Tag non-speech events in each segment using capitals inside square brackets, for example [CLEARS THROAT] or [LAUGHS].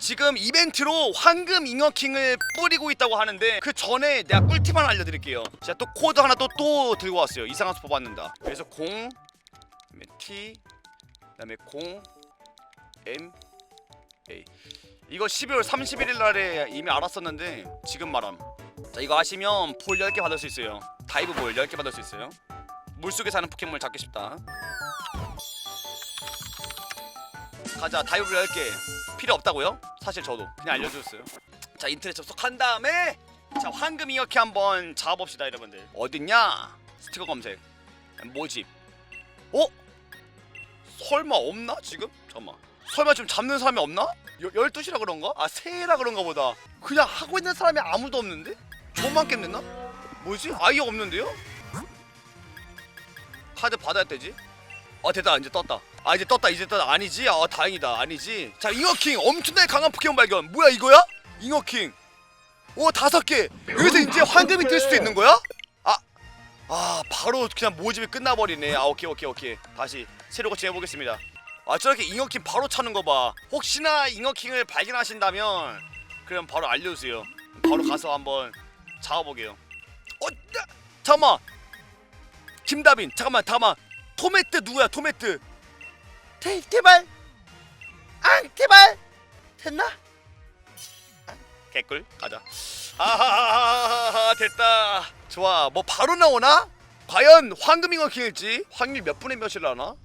지금 이벤트로 황금 잉어킹을 뿌리고 있다고 하는데 그 전에 내가 꿀팁 하나 알려드릴게요. 제가 또 코드 하나 또 또 들고 왔어요. 이상한 수법 받는다. 그래서 0 그다음에 T 그다음에 0 M A. 이거 12월 31일 날에 이미 알았었는데 지금 말함. 자 이거 아시면 볼 10개 받을 수 있어요. 다이브 볼 10개 받을 수 있어요. 물속에 사는 포켓몬을 잡기 쉽다. 가자 다이브 볼 10개 필요 없다고요? 사실 저도 그냥 알려주셨어요 자 인터넷 접속한 다음에 자 황금 이어키 한번 잡아봅시다 여러분들 어딨냐 스티커 검색 모집 어? 설마 없나 지금? 잠깐만 설마 지금 잡는 사람이 없나? 여, 12시라 그런가? 아 새해라 그런가 보다 그냥 하고 있는 사람이 아무도 없는데? 저만 깼냈나? 뭐지? 아예 없는데요? 카드 받아야 되지? 아 됐다. 이제 떴다. 아 이제 떴다. 이제 떴다. 아니지? 아 다행이다. 아니지? 자 잉어킹. 엄청나게 강한 포켓몬 발견. 뭐야 이거야? 잉어킹. 오 다섯 개. 여기서 이제 황금이 뜰 수도 있는 거야? 아, 아 바로 그냥 모집이 끝나버리네. 아 오케이 오케이 오케이. 다시 새로 고치 해보겠습니다. 아 저렇게 잉어킹 바로 차는 거봐. 혹시나 잉어킹을 발견하신다면 그럼 바로 알려주세요. 바로 가서 한번 잡아보게요. 어? 야, 잠깐만. 김다빈 잠깐만 잠깐만 토메트 누구야 토메트 테, 테발 안 테발 됐나? 아, 개꿀 가자 아하하하하 됐다 좋아 뭐 바로 나오나? 과연 황금잉어킹일지 확률 몇 분의 몇이라나?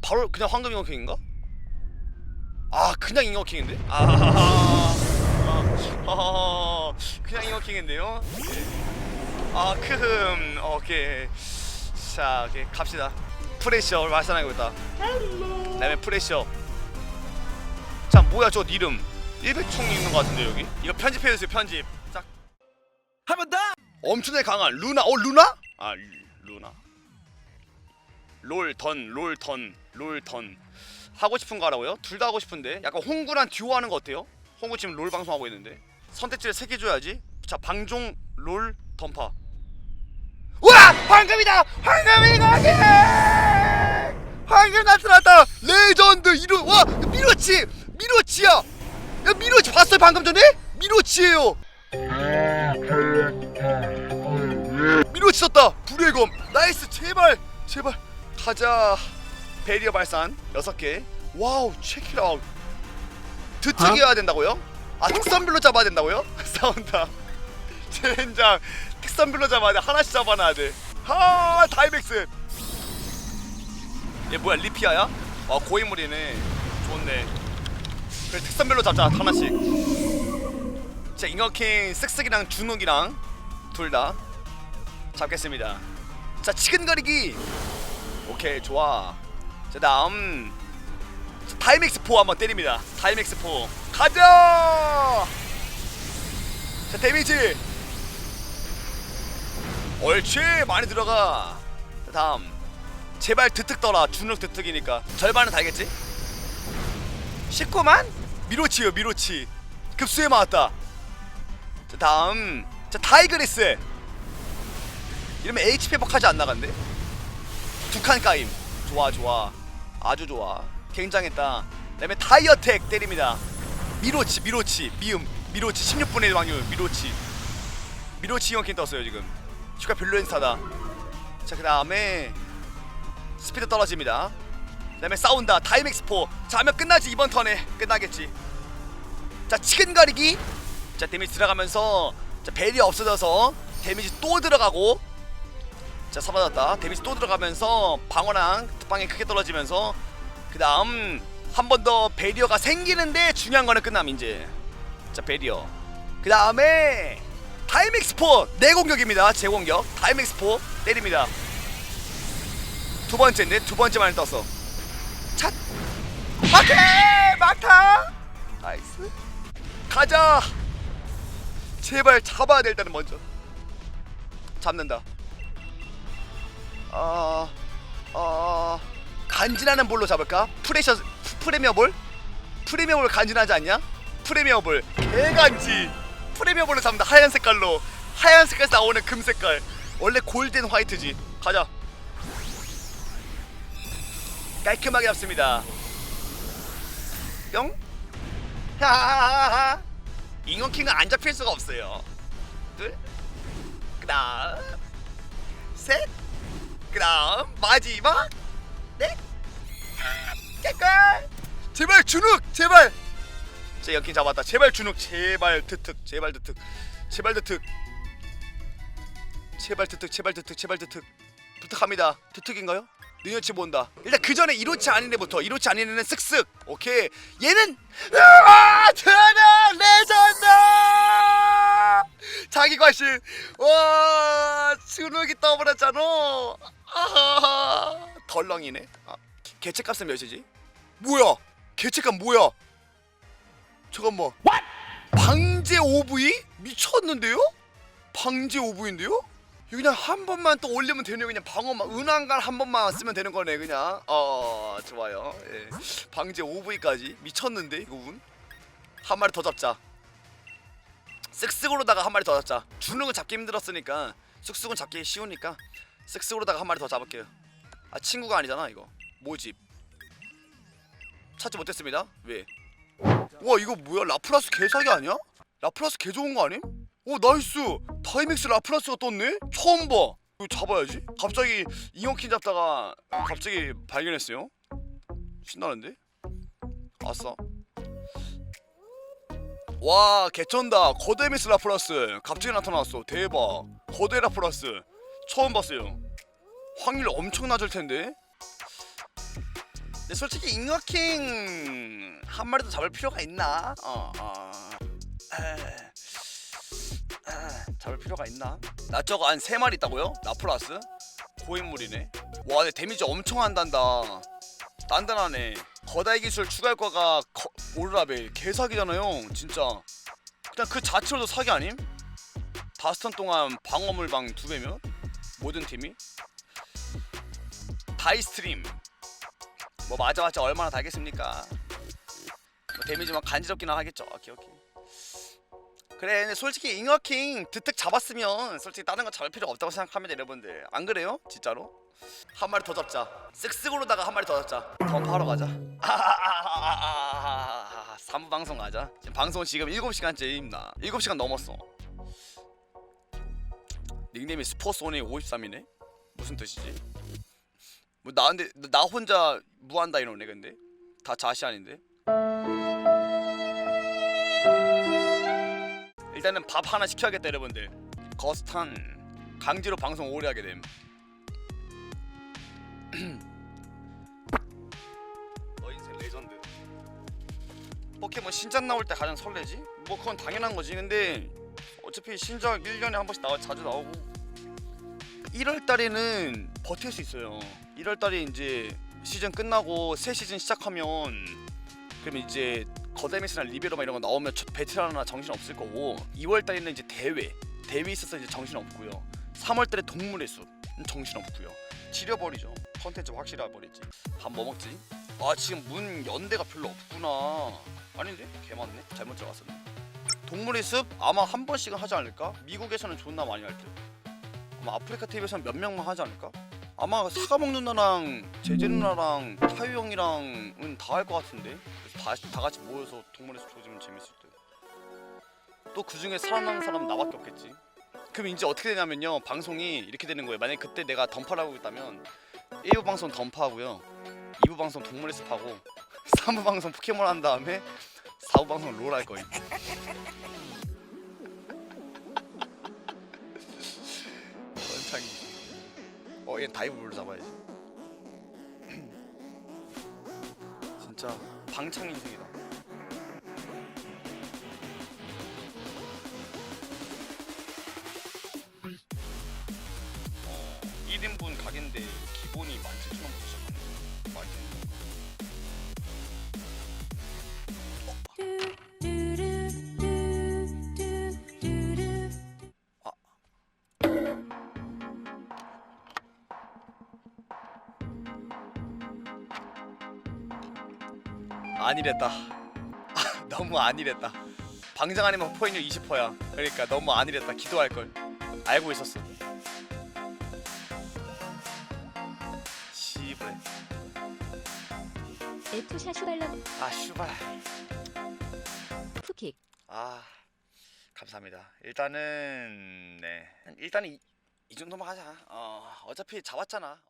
바로 그냥 황금잉어킹인가? 아 그냥 잉어 킹인데? 아하하하 아, 그냥 잉어 킹인데요? 아 크흠 오케이 자 오케이 갑시다. 프레셔 말씀하고 있다. 그다음에 프레셔. 자 뭐야 저 이름? 일배총 있는 것 같은데 여기? 이거 편집해 주세요 편집. 한번 더. 엄청나게 강한 루나. 어 루나? 아 루- 루나. 롤던 롤던 롤던. 하고 싶은 거 하라고요? 둘 다 하고 싶은데? 약간 홍구랑 듀오 하는 거 어때요? 홍구 지금 롤 방송하고 있는데. 선택지를 세 개 줘야지. 자 방종 롤 던파 우와! 황금이다! 황금이다! 황금! 나타났다! 레전드! 이름 와! 미로치! 미로치야! 야 미로치 봤어요 방금 전에? 미로치예요! 미로치 썼다! 불의 검! 나이스! 제발! 제발! 가자! 베리어 발산! 6개! 와우! 체키라웃 드특이어야 된다고요? 아 특선별로 잡아야 된다고요? [LAUGHS] 싸운다! 젠장 특선별로 잡아야 돼. 하나씩 잡아놔야 돼하 다이맥스. 얘 뭐야 리피아야? 아 고인물이네. 좋네. 그래 특선별로 잡자 하나씩. 자 잉어킹 쓱쓱이랑 준욱이랑 둘 다 잡겠습니다. 자 치근거리기. 오케이 좋아. 자 다음. 자, 다이맥스 4 한번 때립니다. 다이맥스 4 가자! 자 데미지 옳지 많이 들어가. 자 다음 제발 드특 떠라. 준욱 드특이니까. 절반은 달겠지? 19만? 미로치요 미로치. 급수에 맞았다. 자 다음 자 타이그리스. 이러면 HP 회복하지 안 나간대? 두 칸 까임. 좋아 좋아. 아주 좋아. 굉장했다. 그 다음에 타이어텍 때립니다. 미로치 미로치. 미음. 미로치. 16분의 1 확률. 미로치. 미로치 형킹 떴어요 지금 별로인 스타다. 자 그 다음에 스피드 떨어집니다. 그 다음에 싸운다. 다이맥스4 자 하면 끝나지. 이번 턴에 끝나겠지. 자 치근거리기. 자 데미지 들어가면서 자 벨이 없어져서 데미지 또 들어가고. 자 사라졌다. 데미지 또 들어가면서 방어랑 특방이 크게 떨어지면서 그 다음 한 번 더 베리어가 생기는데 중요한 거는 끝남 이제. 자 베리어. 그 다음에 다이맥스4 내 공격입니다. 제 공격. 다이맥스4 때립니다. 두 번째인데 두 번째만 떴어. 찻 오케이 막타! 나이스. 가자! 제발 잡아야 될 때는 먼저. 잡는다. 어... 어... 간지나는 볼로 잡을까? 프레셔 프리미어 볼? 프리미어 볼 간지나지 않냐? 프리미어 볼. 개간지 프리미어 볼로 잡는다. 하얀 색깔로. 하얀 색깔에서 나오는 금 색깔. 원래 골든 화이트지. 가자. 깔끔하게 잡습니다. 뿅. 하하하하. 잉어킹은 안 잡힐 수가 없어요. 둘. 그다음. 셋. 그다음. 마지막. 넷. 깨끗. 제발 주눅 제발 제 연킹 잡았다. 제발 주눅 제발 드특 제발 드특 제발 드특 제발 드특 제발 드특 제발 드특 부탁합니다. 드특인가요? 능력치 본다. 일단 그 전에 이로치 아닌 애부터 이로치 아닌 애는 쓱쓱. 오케이. 얘는 으아! 드나 레전드! 자기 과실 와 주눅이 떠버렸잖아. 아하 덜렁이네. 아, 개체값은 몇이지? 뭐야? 개체값 뭐야 잠깐만 방제 OV? 미쳤는데요? 방제? 이거 그냥 한 번만 또 올리면 되네요 그냥 방어만 은한갈 한 번만 쓰면 되는 거네 그냥 어 좋아요 예. 방제 OV까지 미쳤는데 이거 운? 한 마리 더 잡자 쓱쓱으로다가 한 마리 더 잡자 주눅은 잡기 힘들었으니까 쓱쓱은 잡기 쉬우니까 쓱쓱으로다가 한 마리 더 잡을게요 아 친구가 아니잖아 이거 모집 찾지 못했습니다 왜? 와 이거 뭐야? 라플라스 개사기 아니야? 라플라스 개 좋은 거 아님? 오 나이스! 다이맥스 라플라스가 떴네? 처음 봐. 이거 잡아야지. 갑자기 잉어킹 잡다가 갑자기 발견했어요? 신나는데? 아싸. 와 개쩐다. 거대 미스 라플라스. 갑자기 나타났어. 대박. 거대 라플라스. 처음 봤어요. 확률 엄청 낮을 텐데 근데 솔직히 잉어킹 한 마리 더 잡을 필요가 있나? 어, 어. 에, 에, 잡을 필요가 있나? 나 저거 한 세 마리 있다고요? 라플라스? 고인물이네. 와, 근데 데미지 엄청 한단다. 단단하네. 거다의 기술 추가할 거가 거, 오르라벨 개사기잖아요. 진짜. 그냥 그 자체로도 사기 아님? 다스턴 동안 방어물방 두 배면 모든 팀이 다이스트림 뭐 맞아 맞아 얼마나 달겠습니까? 뭐 데미지만 간지럽기나 하겠죠. 오케이 오케이. 그래 근데 솔직히 잉어킹 드특 잡았으면 솔직히 다른 거 잡을 필요가 없다고 생각합니다 여러분들 안 그래요? 진짜로? 한 마리 더 잡자 쓱쓱으로다가 한 마리 더 잡자 덤프하러 가자 [LAUGHS] 아하하하하하하 사무 방송 가자 지금 방송 지금 7시간째입니다 7시간 넘었어 닉네임이 스포츠온이 53이네 무슨 뜻이지? 뭐 나한테 나 혼자 무한다 이러네 근데? 다 자시 아닌데? 일단은 밥 하나 시켜야겠다 여러분들. 거스탄. 강제로 방송 오래 하게 됨. [CLEARS THROAT] 너 인생 레전드. 포켓몬 신작 나올 때 가장 설레지? 뭐 그건 당연한 거지. 근데 어차피 신작 1년에 한 번씩 나와 자주 나오고. 1월 달에는 버틸 수 있어요 1월 달에 이제 시즌 끝나고 새 시즌 시작하면 그러면 이제 거대미스나 리베로마 이런 거 나오면 저 베테랑이나 정신 없을 거고 2월 달에는 이제 대회 대회 있어서 이제 정신 없고요 3월 달에 동물의 숲 정신 없고요 지려버리죠 컨텐츠 확실히 버리지 밥 뭐 먹지? 아 지금 문 연대가 별로 없구나 아닌데? 개 많네 잘못 들어갔었네 동물의 숲 아마 한 번씩은 하지 않을까? 미국에서는 존나 많이 할듯 아마 아프리카 TV에서는 몇 명만 하지 않을까? 아마 사과 먹는 나랑 제재 누나랑 타유 형이랑은 다 할 것 같은데. 그래서 다, 다 같이 모여서 동물에서 조지면 재밌을 듯 또 그 중에 살아남은 사람은 나밖에 없겠지. 그럼 이제 어떻게 되냐면요. 방송이 이렇게 되는 거예요. 만약에 그때 내가 던파를 하고 있다면 1부 방송 던파하고요. 2부 방송 동물의 숲하고 3부 방송 포켓몬 한 다음에 4부 방송 롤할원 어, 얘 다이브를 잡아야지. [CLEARS THROAT] 진짜 방창 인생이다. 아니랬다. 아, 너무 아니랬다. 방장 아니면 포인율 20%야. 그러니까 너무 아니랬다. 기도할 걸. 알고 있었어. 시브레. It 투샤 슈발러 아 슈발 푸킥 아 감사합니다 일단은 네 일단은 이, 이 정도만 하자 어 어차피 잡았잖아